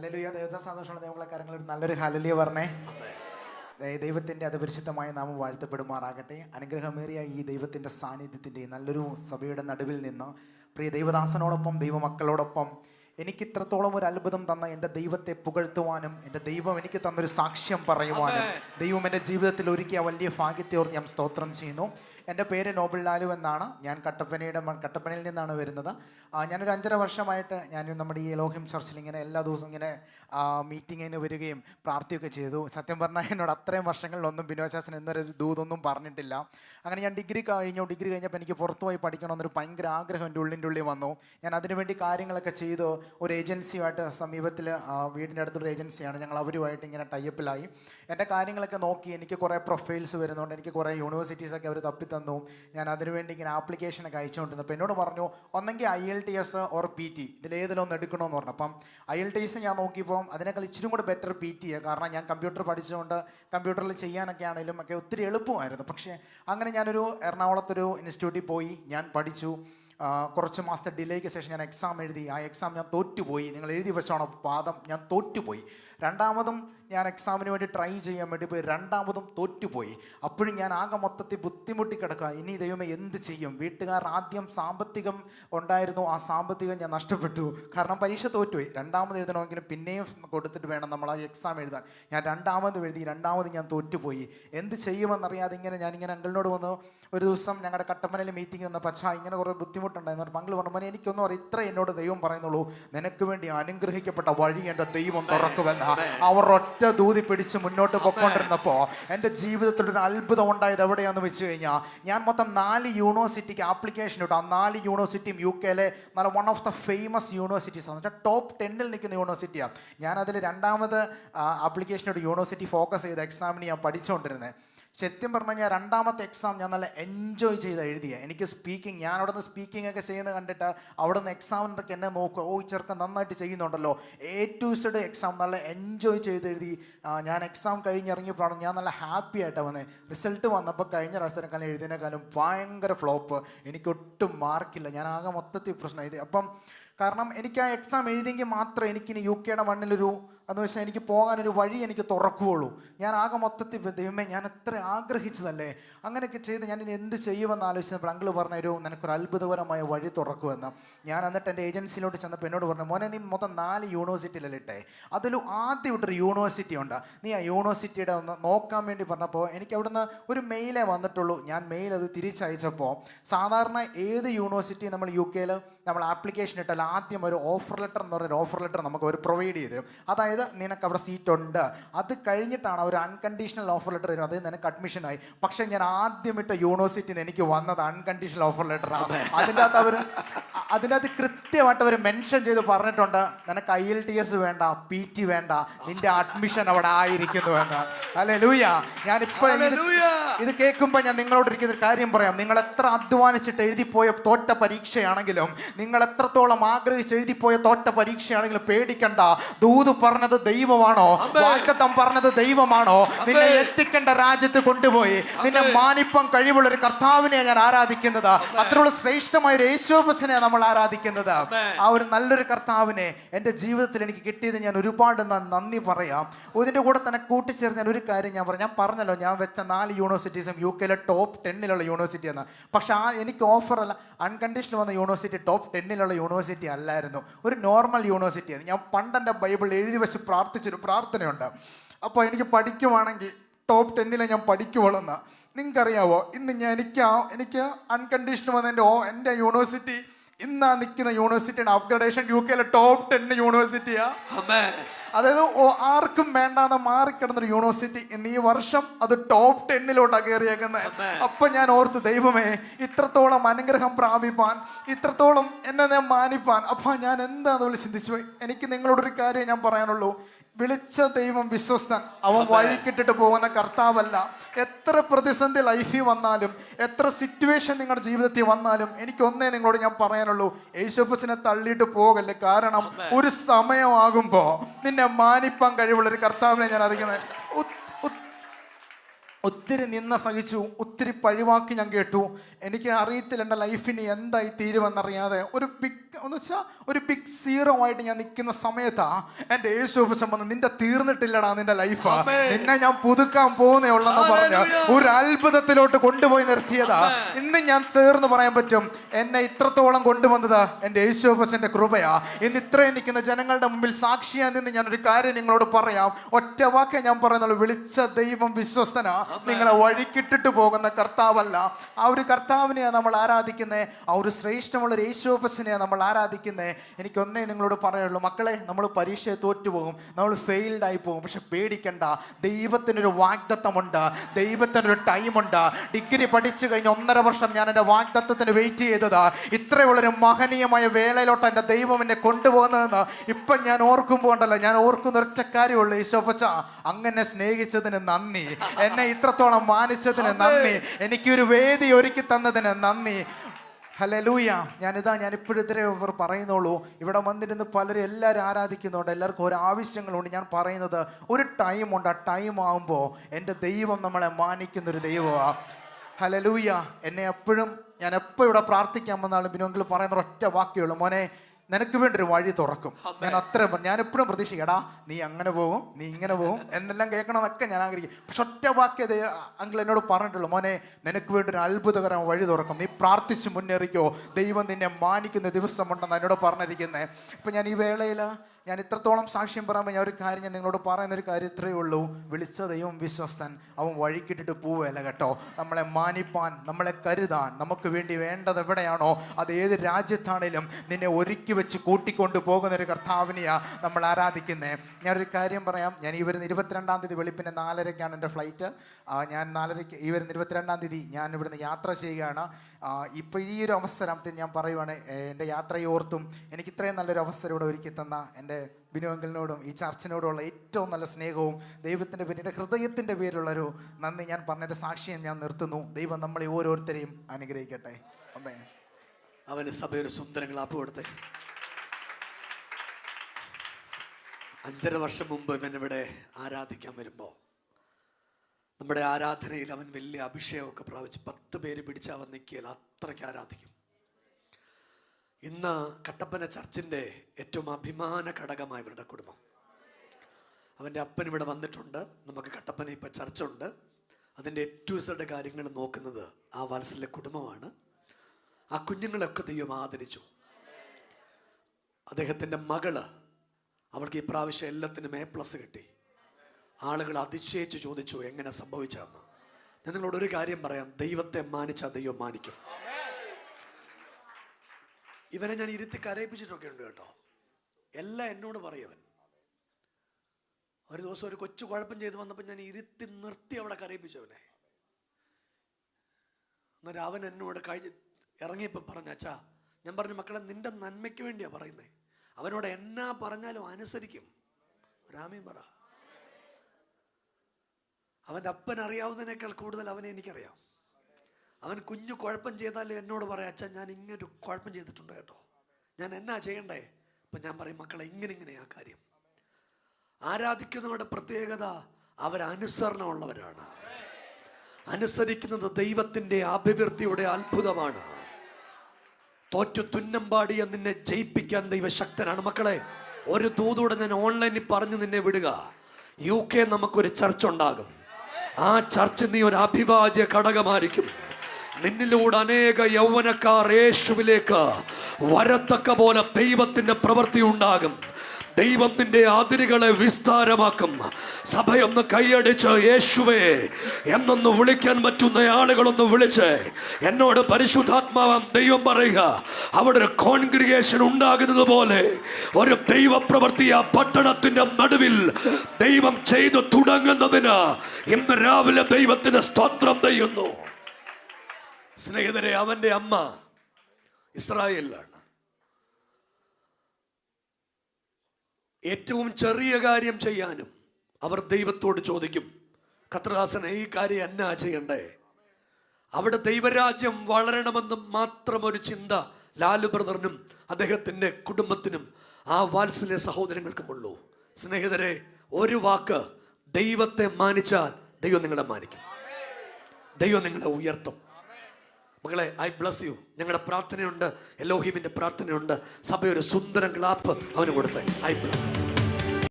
Hallelujah ദൈവത്തിന് സന്തോഷമുള്ള ദൈവങ്ങളെ കാര്യങ്ങൾ നല്ലൊരു ഹലലിയ പറഞ്ഞേ. ദൈവത്തിന്റെ അതിപരിശുദ്ധമായ നാമം വാഴ്ത്തപ്പെടുമാറാകട്ടെ. അനുഗ്രഹമേറിയ ഈ ദൈവത്തിന്റെ സാന്നിധ്യത്തിന്റെ നല്ലൊരു സഭയുടെ നടുവിൽ നിന്ന് പ്രിയ ദൈവദാസനോടൊപ്പം ദൈവമക്കളോടൊപ്പം എനിക്ക് ഇത്രത്തോളം ഒരു അത്ഭുതം തന്ന എന്റെ ദൈവത്തെ പുകഴ്ത്തുവാനും എന്റെ ദൈവം എനിക്ക് തന്നൊരു സാക്ഷ്യം പറയുവാനും ദൈവം എന്റെ ജീവിതത്തിൽ ഒരുക്കിയ വലിയ ഭാഗ്യത്തെ ഓർത്ത് ഞാൻ സ്തോത്രം ചെയ്യുന്നു. എന്റെ പേര് നോബിൾ ലാലു എന്നാണ്. ഞാൻ കട്ടപ്പനയുടെ കട്ടപ്പനയിൽ നിന്നാണ് വരുന്നത്. ഞാനൊരു അഞ്ചര വർഷമായിട്ട് ഞാൻ നമ്മുടെ ഈ ലോഹിം ചർച്ചിൽ ഇങ്ങനെ എല്ലാ ദിവസവും ഇങ്ങനെ മീറ്റിങ്ങിന് വരികയും പ്രാർത്ഥിയൊക്കെ ചെയ്തു. സത്യം പറഞ്ഞാൽ എന്നോട് അത്രയും വർഷങ്ങളിലൊന്നും ബിനോശാസൻ എന്നൊരു ദൂതൊന്നും പറഞ്ഞിട്ടില്ല. അങ്ങനെ ഞാൻ ഡിഗ്രി കഴിഞ്ഞു. ഡിഗ്രി കഴിഞ്ഞപ്പോൾ എനിക്ക് പുറത്തു പോയി പഠിക്കണമെന്നൊരു ഭയങ്കര ആഗ്രഹം എന്റെ ഉള്ളിന്റെ ഉള്ളിൽ വന്നു. ഞാൻ അതിനുവേണ്ടി കാര്യങ്ങളൊക്കെ ചെയ്തു. ഒരു ഏജൻസിയുമായിട്ട് സമീപത്തിൽ വീടിന്റെ അടുത്തൊരു ഏജൻസിയാണ് ഞങ്ങൾ അവരുമായിട്ട് ഇങ്ങനെ ടൈപ്പിലായി എന്റെ കാര്യങ്ങളൊക്കെ നോക്കി എനിക്ക് കുറേ പ്രൊഫൈൽസ് വരുന്നുണ്ട്. എനിക്ക് കുറേ യൂണിവേഴ്സിറ്റീസൊക്കെ അവർ തപ്പിത്തന്നു. ഞാൻ അതിനുവേണ്ടി ഇങ്ങനെ ആപ്ലിക്കേഷനൊക്കെ അയച്ചുകൊണ്ടിരുന്നു. അപ്പോൾ എന്നോട് പറഞ്ഞു ഒന്നെങ്കിൽ I L T S or P T ഇതിലേതിലൊന്ന് എടുക്കണമെന്ന് പറഞ്ഞു. അപ്പം ഐ എൽ ടി എസ് ഞാൻ നോക്കിയപ്പോൾ അതിനേക്കാൾ ഇച്ചിരി കൂടെ ബെറ്റർ പി ടി കാരണം ഞാൻ കമ്പ്യൂട്ടർ പഠിച്ചുകൊണ്ട് കമ്പ്യൂട്ടറിൽ ചെയ്യാനൊക്കെ ആണെങ്കിലും ഒക്കെ ഒത്തിരി എളുപ്പമായിരുന്നു. പക്ഷേ അങ്ങനെ ഞാനൊരു എറണാകുളത്തൊരു ഇൻസ്റ്റിറ്റ്യൂട്ടിൽ പോയി ഞാൻ പഠിച്ചു. കുറച്ച് മാസത്തെ ഡിലേക്ക് ശേഷം ഞാൻ എക്സാം എഴുതി. ആ എക്സാം ഞാൻ തോറ്റുപോയി. നിങ്ങൾ എഴുതി വെച്ചോണം. പാദം ഞാൻ തോറ്റുപോയി. രണ്ടാമതും ഞാൻ എക്സാമിന് വേണ്ടി ട്രൈ ചെയ്യാൻ വേണ്ടി പോയി. രണ്ടാമതും തോറ്റുപോയി. അപ്പോഴും ഞാൻ ആകെ മൊത്തത്തിൽ ബുദ്ധിമുട്ടി കിടക്കുക. ഇനി ദൈവമേ എന്ത് ചെയ്യും? വീട്ടുകാർ ആദ്യം സാമ്പത്തികം ഉണ്ടായിരുന്നു. ആ സാമ്പത്തികം ഞാൻ നഷ്ടപ്പെട്ടു. കാരണം പരീക്ഷ തോറ്റുപോയി. രണ്ടാമത് എഴുതണമെങ്കിലും പിന്നെയും കൊടുത്തിട്ട് വേണം നമ്മൾ ആ എക്സാം എഴുതാൻ. ഞാൻ രണ്ടാമത് എഴുതി രണ്ടാമത് ഞാൻ തോറ്റുപോയി. എന്ത് ചെയ്യുമെന്നറിയാതെ ഇങ്ങനെ ഞാൻ ഇങ്ങനെ അങ്കിളിനോട് വന്നു. ഒരു ദിവസം ഞങ്ങളുടെ കട്ടപ്പനയിൽ മീറ്റിംഗ് വന്ന പച്ച ഇങ്ങനെ കുറേ ബുദ്ധിമുട്ടുണ്ടായിരുന്നു. മംഗൾ പറഞ്ഞു മോനെ എനിക്കൊന്നും അറിയാം. ഇത്ര എന്നോട് ദൈവം പറയുന്നുള്ളൂ. നിനക്ക് വേണ്ടി അനുഗ്രഹിക്കപ്പെട്ട വഴി എന്റെ ദൈവം തുറക്കുമല്ല അവർ ഒറ്റ ദൂതി പിടിച്ച് മുന്നോട്ട് പൊക്കോണ്ടിരുന്നപ്പോൾ എന്റെ ജീവിതത്തിൽ ഒരു അത്ഭുതം ഉണ്ടായത് എവിടെയാന്ന് വെച്ച് കഴിഞ്ഞാൽ ഞാൻ മൊത്തം നാല് യൂണിവേഴ്സിറ്റിക്ക് ആപ്ലിക്കേഷൻ ഇട്ടു. ആ നാല് യൂണിവേഴ്സിറ്റിയും യു കെയിലെ നല്ല one of the famous universities ആണ്. ടോപ്പ് ടെന്നിൽ നിൽക്കുന്ന യൂണിവേഴ്സിറ്റിയാണ് ഞാൻ അതിൽ രണ്ടാമത് ഒരു യൂണിവേഴ്സിറ്റി ഫോക്കസ് ചെയ്ത് എക്സാമിന് ഞാൻ പഠിച്ചുകൊണ്ടിരുന്നത് സത്യം പറഞ്ഞു കഴിഞ്ഞാൽ രണ്ടാമത്തെ എക്സാം ഞാൻ നല്ല എൻജോയ് ചെയ്ത് എഴുതിയ. എനിക്ക് സ്പീക്കിംഗ് ഞാൻ അവിടെ നിന്ന് സ്പീക്കിംഗ് ഒക്കെ ചെയ്യുന്നത് കണ്ടിട്ട് അവിടെ നിന്ന് എക്സാമിനൊക്കെ എന്നെ നോക്കുക. ഓ ചെറുക്കൻ നന്നായിട്ട് ചെയ്യുന്നുണ്ടല്ലോ. എ ടു സെഡ് എക്സാം നല്ല എൻജോയ് ചെയ്ത് എഴുതി. ഞാൻ എക്സാം കഴിഞ്ഞിറങ്ങിയപ്പോഴാണ് ഞാൻ നല്ല ഹാപ്പി ആയിട്ടാണ് വന്നത് റിസൾട്ട് വന്നപ്പോൾ കഴിഞ്ഞ പ്രാവശ്യത്തിനെക്കാളും എഴുതിയതിനേക്കാളും ഭയങ്കര ഫ്ലോപ്പ് എനിക്കൊട്ടും മാർക്കില്ല ഞാൻ ആകെ മൊത്തത്തിൽ പ്രശ്നം എഴുതി അപ്പം കാരണം എനിക്ക് ആ എക്സാം എഴുതിയെങ്കിൽ മാത്രമേ എനിക്കിനി യു കെയുടെ മണ്ണിലൊരു എന്ന് വെച്ചാൽ എനിക്ക് പോകാനൊരു വഴി എനിക്ക് തുറക്കുകയുള്ളൂ ഞാൻ ആകെ മൊത്തത്തിൽ ദൈവമേ ഞാൻ എത്ര ആഗ്രഹിച്ചതല്ലേ? അങ്ങനെയൊക്കെ ചെയ്ത് ഞാൻ ഇനി എന്ത് ചെയ്യുമെന്ന് ആലോചിച്ചപ്പോൾ അങ്കിൾ പറഞ്ഞൊരു നിനക്കൊരു അത്ഭുതകരമായ വഴി തുറക്കുമെന്ന്. ഞാൻ എന്നിട്ട് എന്റെ ഏജൻസിയിലോട്ട് ചെന്നപ്പോൾ എന്നോട് പറഞ്ഞു മോനെ നീ മൊത്തം നാല് യൂണിവേഴ്സിറ്റിയിലല്ലേ ആദ്യം ഇട്ടൊരു യൂണിവേഴ്സിറ്റി ഉണ്ട്. നീ ആ യൂണിവേഴ്സിറ്റിയുടെ ഒന്ന് നോക്കാൻ വേണ്ടി പറഞ്ഞപ്പോൾ എനിക്ക് അവിടുന്ന് ഒരു മെയിലേ വന്നിട്ടുള്ളൂ. ഞാൻ മെയിൽ അത് തിരിച്ചയച്ചപ്പോൾ സാധാരണ ഏത് യൂണിവേഴ്സിറ്റി നമ്മൾ യു കെയിൽ നമ്മൾ ആപ്ലിക്കേഷൻ ഇട്ടാൽ ആദ്യം ഒരു ഓഫർ ലെറ്റർ എന്ന് പറഞ്ഞൊരു ഓഫർ ലെറ്റർ നമുക്ക് അവർ പ്രൊവൈഡ് ചെയ്ത്. തരും അതായത് നിനക്ക് അവിടെ സീറ്റുണ്ട്. അത് കഴിഞ്ഞിട്ടാണ് അവർ അൺകണ്ടീഷണൽ ഓഫർ ലെറ്റർ തരും അതായത് നിനക്ക് അഡ്മിഷൻ ആയി. പക്ഷെ ഞാൻ ആദ്യം ഇട്ട യൂണിവേഴ്സിറ്റിയിൽ നിന്ന് എനിക്ക് വന്നത് അൺകണ്ടീഷണൽ ഓഫർ ലെറ്ററാണ് അതിന്റെ അകത്ത് അവർ അതിന്റെ അകത്ത് കൃത്യമായിട്ട് അവർ മെൻഷൻ ചെയ്ത് പറഞ്ഞിട്ടുണ്ട് നിനക്ക് ഐ എൽ ടി എസ് വേണ്ട പി ടി വേണ്ട നിന്റെ അഡ്മിഷൻ അവിടെ ആയിരിക്കുന്നു എന്ന്. അല്ലെ ലൂയ ഞാൻ ഇത് Hallelujah. ഇത് കേൾക്കുമ്പോൾ ഞാൻ നിങ്ങളോട് ഇരിക്കുന്ന ഒരു കാര്യം പറയാം. നിങ്ങൾ എത്ര അധ്വാനിച്ചിട്ട് എഴുതിപ്പോയ തോറ്റ പരീക്ഷയാണെങ്കിലും നിങ്ങൾ എത്രത്തോളം ആഗ്രഹിച്ച് എഴുതിപ്പോയ തോറ്റ പരീക്ഷയാണെങ്കിലും പേടിക്കണ്ട. ദൂത് പറഞ്ഞത് ദൈവമാണോ? വാക്കത്തം പറഞ്ഞത് ദൈവമാണോ? നിന്നെ എത്തിക്കേണ്ട രാജ്യത്ത് കൊണ്ടുപോയി. നിന്നെ മാനിപ്പം കഴിവുള്ള ഒരു കർത്താവിനെ ഞാൻ ആരാധിക്കുന്നത്. അത്രയുള്ള ശ്രേഷ്ഠമായ ഒരു യേശോപസിനെ നമ്മൾ ആരാധിക്കുന്നത്. ആ ഒരു നല്ലൊരു കർത്താവിനെ എന്റെ ജീവിതത്തിൽ എനിക്ക് കിട്ടിയത് ഞാൻ ഒരുപാട് നന്ദി പറയാം. ഇതിന്റെ കൂടെ തന്നെ കൂട്ടിച്ചേർന്ന് ഞാൻ ഒരു കാര്യം ഞാൻ പറഞ്ഞു ഞാൻ പറഞ്ഞല്ലോ ഞാൻ വെച്ച നാല് യൂണിവേഴ്സിറ്റീസും യു കെയിലെ ടോപ്പ് ടെന്നിലുള്ള യൂണിവേഴ്സിറ്റി എന്ന് പക്ഷെ ആ എനിക്ക് ഓഫർ അല്ല അൺകണ്ടീഷണൽ വന്ന യൂണിവേഴ്സിറ്റി ടോപ്പ് ടെന്നിലുള്ള യൂണിവേഴ്സിറ്റി അല്ലായിരുന്നു. ഒരു നോർമൽ യൂണിവേഴ്സിറ്റി ആണ്. ഞാൻ പണ്ടെന്റെ ബൈബിൾ എഴുതി വെച്ച് പ്രാർത്ഥിച്ചൊരു പ്രാർത്ഥനയുണ്ട്. അപ്പോൾ എനിക്ക് പഠിക്കുവാണെങ്കിൽ ടോപ്പ് ടെന്നിലെ ഞാൻ പഠിക്കുവോളെന്ന്. നിങ്ങൾക്കറിയാവോ ഇന്ന് ഞാൻ എനിക്ക് എനിക്ക് അൺകണ്ടീഷണൽ വന്ന എന്റെ ഓ എന്റെ യൂണിവേഴ്സിറ്റി ഇന്ന് നിൽക്കുന്ന യൂണിവേഴ്സിറ്റിയാണ് അപ്ഗ്രഡേഷൻ യു കെയിലെ ടോപ്പ് ടെൻ യൂണിവേഴ്സിറ്റിയാ. അതായത് ആർക്കും വേണ്ടാതെ മാറിക്കിടന്നൊരു യൂണിവേഴ്സിറ്റി ഇന്ന് ഈ വർഷം അത് ടോപ്പ് ടെന്നിലോട്ടാണ് കയറിയേക്കുന്നത് അപ്പൊ ഞാൻ ഓർത്ത് ദൈവമേ ഇത്രത്തോളം അനുഗ്രഹം പ്രാപിപ്പാൻ ഇത്രത്തോളം എന്നെ ഞാൻ മാനിപ്പാൻ. അപ്പൊ ഞാൻ എന്താന്ന് വിളി ചിന്തിച്ചു പോയി? എനിക്ക് നിങ്ങളോടൊരു കാര്യം ഞാൻ പറയാനുള്ളൂ. വിളിച്ച ദൈവം വിശ്വസ്തൻ. അവൻ വഴിക്കിട്ടിട്ട് പോകുന്ന കർത്താവല്ല. എത്ര പ്രതിസന്ധി ലൈഫിൽ വന്നാലും എത്ര സിറ്റുവേഷൻ നിങ്ങളുടെ ജീവിതത്തിൽ വന്നാലും എനിക്കൊന്നേ നിങ്ങളോട് ഞാൻ പറയാനുള്ളൂ. യേശുഫസിനെ തള്ളിയിട്ട് പോകല്ലേ? കാരണം ഒരു സമയമാകുമ്പോൾ നിന്നെ മാനിപ്പാൻ കഴിവുള്ള ഒരു കർത്താവിനെ ഞാൻ അറിയുന്നത്. ഒത്തിരി നിന്ന സഹിച്ചു ഒത്തിരി പഴിവാക്കി ഞാൻ കേട്ടു. എനിക്ക് അറിയത്തില്ല എന്റെ ലൈഫിന് എന്തായി തീരുമെന്നറിയാതെ ഒരു ബിഗ് എന്ന് വെച്ചാൽ ഒരു ബിഗ് സീറോ ആയിട്ട് ഞാൻ നിൽക്കുന്ന സമയത്താ എന്റെ യേശു വന്ന് നിന്റെ തീർന്നിട്ടില്ലടാ നിന്റെ ലൈഫ് നിന്നെ ഞാൻ പുതുക്കാൻ പോകുന്നേ ഉള്ളെന്ന് പറഞ്ഞ ഒരു അത്ഭുതത്തിലോട്ട് കൊണ്ടുപോയി നിർത്തിയതാ. ഇന്ന് ഞാൻ ചേർന്ന് പറയാൻ പറ്റും എന്നെ ഇത്രത്തോളം കൊണ്ടുവന്നത് എന്റെ യേശു ഓഫീസിന്റെ കൃപയാ. ഇന്ന് ഇത്രയും നിൽക്കുന്ന ജനങ്ങളുടെ മുമ്പിൽ സാക്ഷിയാ നിന്ന് ഞാനൊരു കാര്യം നിങ്ങളോട് പറയാം. ഒറ്റ വാക്കേ ഞാൻ പറയുന്നുള്ളൂ വിളിച്ച ദൈവം വിശ്വസ്തനാ. നിങ്ങളെ വഴിക്കിട്ടിട്ട് പോകുന്ന കർത്താവല്ല. ആ ഒരു കർത്താവിനെയാണ് നമ്മൾ ആരാധിക്കുന്നത് ആ ഒരു ശ്രേഷ്ഠമുള്ള ഒരു യേശോഫസിനെയാണ് നമ്മൾ ആരാധിക്കുന്നത് എനിക്കൊന്നേ നിങ്ങളോട് പറയുള്ളൂ മക്കളെ നമ്മൾ പരീക്ഷയെ തോറ്റുപോകും നമ്മൾ ഫെയിൽഡ് ആയി പോകും. പക്ഷെ പേടിക്കണ്ട. ദൈവത്തിനൊരു വാഗ്ദത്തമുണ്ട്. ദൈവത്തിനൊരു ടൈമുണ്ട്. ഡിഗ്രി പഠിച്ചു കഴിഞ്ഞ് ഒന്നര വർഷം ഞാൻ എന്റെ വാഗ്ദത്തത്തിന് വെയിറ്റ് ചെയ്തത്. ഇത്രയുള്ളൊരു മഹനീയമായ വേളയിലോട്ട് എന്റെ ദൈവം എന്നെ കൊണ്ടുപോകുന്നതെന്ന് ഇപ്പം ഞാൻ ഓർക്കുമ്പോൾ ഉണ്ടല്ലോ. ഞാൻ ഓർക്കുന്ന ഒറ്റ കാര്യമുള്ളൂ. ഈശോപ്പച്ച അങ്ങനെ സ്നേഹിച്ചതിന് നന്ദി. എന്നെ ഇത്രത്തോളം മാനിച്ചതിന് നന്ദി. എനിക്കൊരു വേദി ഒരുക്കി തന്നതിന് നന്ദി. ഹലലൂയ ഞാനിതാ ഞാൻ ഇപ്പോഴത്തെ ഇവർ പറയുന്നുള്ളൂ. ഇവിടെ വന്നിരുന്ന് പലരും എല്ലാവരും ആരാധിക്കുന്നുണ്ട്. എല്ലാവർക്കും ഒരു ആവശ്യങ്ങളുണ്ട്. ഞാൻ പറയുന്നത് ഒരു ടൈമുണ്ട് ആ ടൈം ആകുമ്പോൾ എന്റെ ദൈവം നമ്മളെ മാനിക്കുന്നൊരു ദൈവമാണ് ഹലലൂയ എന്നെ എപ്പോഴും ഞാൻ എപ്പോൾ ഇവിടെ പ്രാർത്ഥിക്കാൻ വന്നാലും ബിനോങ്കിൽ പറയുന്ന ഒറ്റ വാക്യമുള്ളൂ മോനെ നിനക്ക് വേണ്ടി ഒരു വഴി തുറക്കും. ഞാൻ അത്ര ഞാൻ എപ്പോഴും പ്രതീക്ഷിക്കടാ നീ അങ്ങനെ പോകും നീ ഇങ്ങനെ പോകും എന്നെല്ലാം കേൾക്കണമെന്നൊക്കെ ഞാൻ ആഗ്രഹിക്കും. പക്ഷെ ഒറ്റ വാക്യത അങ്കിൾ എന്നോട് പറഞ്ഞിട്ടുള്ളൂ മോനെ നിനക്ക് വേണ്ടി ഒരു അത്ഭുതകരം വഴി തുറക്കും. നീ പ്രാർത്ഥിച്ച് മുന്നേറിക്കോ. ദൈവം നിന്നെ മാനിക്കുന്ന ദിവസമുണ്ടെന്ന് എന്നോട് പറഞ്ഞിരിക്കുന്നത് ഇപ്പം ഞാൻ ഈ വേളയിൽ ഞാൻ ഇത്രത്തോളം സാക്ഷ്യം പറയുമ്പോൾ ഞാൻ ഒരു കാര്യം ഞാൻ നിങ്ങളോട് പറയുന്ന ഒരു കാര്യം ഇത്രയേ ഉള്ളൂ. വിളിച്ച ദൈവം വിശ്വസ്തൻ. അവൻ വഴിക്കിട്ടിട്ട് പോവുകയല്ല കേട്ടോ. നമ്മളെ മാനിപ്പാൻ നമ്മളെ കരുതാൻ നമുക്ക് വേണ്ടി വേണ്ടത് എവിടെയാണോ? അത് ഏത് രാജ്യത്താണേലും നിന്നെ ഒരുക്കി വെച്ച് കൂട്ടിക്കൊണ്ട് പോകുന്ന ഒരു കർത്താവിനെയാ നമ്മൾ ആരാധിക്കുന്നത് ഞാനൊരു കാര്യം പറയാം. ഞാൻ ഈ വരുന്ന ഇരുപത്തിരണ്ടാം തീയതി വെളുപ്പിന് നാലരയ്ക്കാണ് എന്റെ ഫ്ലൈറ്റ്. ഞാൻ നാലരയ്ക്ക് ഈ വരുന്ന ഇരുപത്തിരണ്ടാം തീയതി ഞാൻ ഇവിടുന്ന് യാത്ര ചെയ്യുകയാണ്. ഇപ്പോൾ ഈ ഒരു അവസരത്തിൽ ഞാൻ പറയുവാണ് എന്റെ യാത്രയോർത്തും എനിക്ക് ഇത്രയും നല്ലൊരു അവസരം ഇവിടെ ഒരുക്കി തന്ന എന്റെ ബിനുവങ്കലിനോടും ഈ ചർച്ചിനോടുമുള്ള ഏറ്റവും നല്ല സ്നേഹവും ദൈവത്തിന്റെ പേരിന്റെ ഹൃദയത്തിന്റെ പേരിലുള്ളൊരു നന്ദി ഞാൻ പറഞ്ഞൊരു സാക്ഷ്യം ഞാൻ നിർത്തുന്നു. ദൈവം നമ്മളെ ഓരോരുത്തരെയും അനുഗ്രഹിക്കട്ടെ. അമ്മേ. അവന് സഭയൊരു സുന്ദരങ്ങൾ ആപ്പ് കൊടുത്തേ. അഞ്ചര വർഷം മുമ്പ് ഇവിടെ ആരാധിക്കാൻ വരുമ്പോൾ നമ്മുടെ ആരാധനയിൽ അവൻ വലിയ അഭിഷേകമൊക്കെ പ്രാപിച്ച് പത്ത് പേര് പിടിച്ച് അവൻ നിൽക്കിയാൽ അത്രയ്ക്ക് ആരാധിക്കും. ഇന്ന് കട്ടപ്പന ചർച്ചിന്റെ ഏറ്റവും അഭിമാന ഘടകമായ ഇവരുടെ കുടുംബം. അവന്റെ അപ്പൻ ഇവിടെ വന്നിട്ടുണ്ട്. നമുക്ക് കട്ടപ്പന ചർച്ച ചർച്ചുണ്ട്. അതിന്റെ ഏറ്റവും ഇസയുടെ കാര്യങ്ങൾ നോക്കുന്നത് ആ വാത്സല്യ കുടുംബമാണ്. ആ കുഞ്ഞുങ്ങളൊക്കെ ദൈവം ആദരിച്ചു. അദ്ദേഹത്തിന്റെ മകൾ അവൾക്ക് ഈ പ്രാവശ്യം എല്ലാത്തിനും എ പ്ലസ് കിട്ടി. ആളുകൾ അതിശയിച്ച് ചോദിച്ചു എങ്ങനെ സംഭവിച്ചതെന്ന്? ഞാൻ നിങ്ങളോട് ഒരു കാര്യം പറയാം. ദൈവത്തെ മാനിച്ച ദൈവം മാനിക്കും. ഇവനെ ഞാൻ ഇരുത്തി കരയിപ്പിച്ചിട്ടൊക്കെ ഉണ്ട് കേട്ടോ. എല്ലാം എന്നോട് പറയവൻ ഒരു ദിവസം ഒരു കൊച്ചു കുഴപ്പം ചെയ്ത് വന്നപ്പോൾ ഞാൻ ഇരുത്തി നിർത്തി അവിടെ കരയിപ്പിച്ചവനെ അന്നേരം അവൻ എന്നോട് കഴിഞ്ഞ് ഇറങ്ങിയപ്പോൾ പറഞ്ഞ അച്ഛാ ഞാൻ പറഞ്ഞു മക്കളെ നിന്റെ നന്മയ്ക്ക് വേണ്ടിയാ പറയുന്നത് അവനോട് എന്നാ പറഞ്ഞാലും അനുസരിക്കും. രാമീൻ പറ. അവന്റെ അപ്പൻ അറിയാവുന്നതിനേക്കാൾ കൂടുതൽ അവനെ എനിക്കറിയാം. അവൻ കുഞ്ഞു കുഴപ്പം ചെയ്താൽ എന്നോട് പറയാം അച്ഛൻ ഞാൻ ഇങ്ങനൊരു കുഴപ്പം ചെയ്തിട്ടുണ്ട് കേട്ടോ. ഞാൻ എന്നാ ചെയ്യണ്ടേ? അപ്പം ഞാൻ പറയും മക്കളെ ഇങ്ങനെ ഇങ്ങനെ ആ കാര്യം? ആരാധിക്കുന്നവരുടെ പ്രത്യേകത അവരനുസരണമുള്ളവരാണ്. അനുസരിക്കുന്നത് ദൈവത്തിന്റെ അഭിവൃദ്ധിയുടെ അത്ഭുതമാണ്. തോറ്റു തുന്നമ്പാടിയ നിന്നെ ജയിപ്പിക്കാൻ ദൈവശക്തനാണ്. മക്കളെ ഒരു ദൂതൂടെ ഞാൻ ഓൺലൈനിൽ പറഞ്ഞു നിന്നെ വിടുക. യു കെ നമുക്കൊരു ചർച്ച ഉണ്ടാകും ആ ചർച്ച് നീ ഒരു അഭിവാജ്യ ഘടകമായിരിക്കും. നിന്നിലൂടെ അനേക യൗവനക്കാർ യേശുവിലേക്ക് വരത്തക്ക പോലെ ദൈവത്തിന്റെ പ്രവൃത്തി ഉണ്ടാകും. ദൈവത്തിന്റെ അതിരുകളെ വിസ്താരമാക്കും. സഭയൊന്ന് കൈയടിച്ച് യേശുവേ എന്നൊന്ന് വിളിക്കാൻ പറ്റുന്ന ആളുകളൊന്ന് വിളിച്ച് എന്നോട് പരിശുദ്ധാത്മാവാം ദൈവം പറയുക. അവിടെ ഒരു കോൺഗ്രിഗേഷൻ ഉണ്ടാകുന്നത് പോലെ ഒരു ദൈവപ്രവൃത്തി ആ പട്ടണത്തിന്റെ നടുവിൽ ദൈവം ചെയ്തു തുടങ്ങുന്നതിന് ഇന്ന് രാവിലെ ദൈവത്തിന് സ്തോത്രം ചെയ്യുന്നു. സ്നേഹിതരെ അവന്റെ അമ്മ ഇസ്രായേലിലാണ്. ഏറ്റവും ചെറിയ കാര്യം ചെയ്യാനും അവർ ദൈവത്തോട് ചോദിക്കും ഖത്രദാസൻ ഈ കാര്യം എന്നാ ചെയ്യണ്ടേ? അവിടെ ദൈവരാജ്യം വളരണമെന്ന് മാത്രം ഒരു ചിന്ത ലാലു ബ്രദറിനും അദ്ദേഹത്തിന്റെ കുടുംബത്തിനും ആ വാത്സല്യ സഹോദരങ്ങൾക്കുമുള്ളൂ. സ്നേഹിതരെ ഒരു വാക്ക് ദൈവത്തെ മാനിച്ചാൽ ദൈവം നിങ്ങളെ മാനിക്കും. ദൈവം നിങ്ങളെ ഉയർത്തും. മകളെ ഐ ബ്ലസ് യു ഞങ്ങളുടെ പ്രാർത്ഥനയുണ്ട്. എലോഹിമിന്റെ പ്രാർത്ഥനയുണ്ട്. സഭയൊരു സുന്ദരം ക്ലാപ്പ് അവന് കൊടുത്തേ. I bless you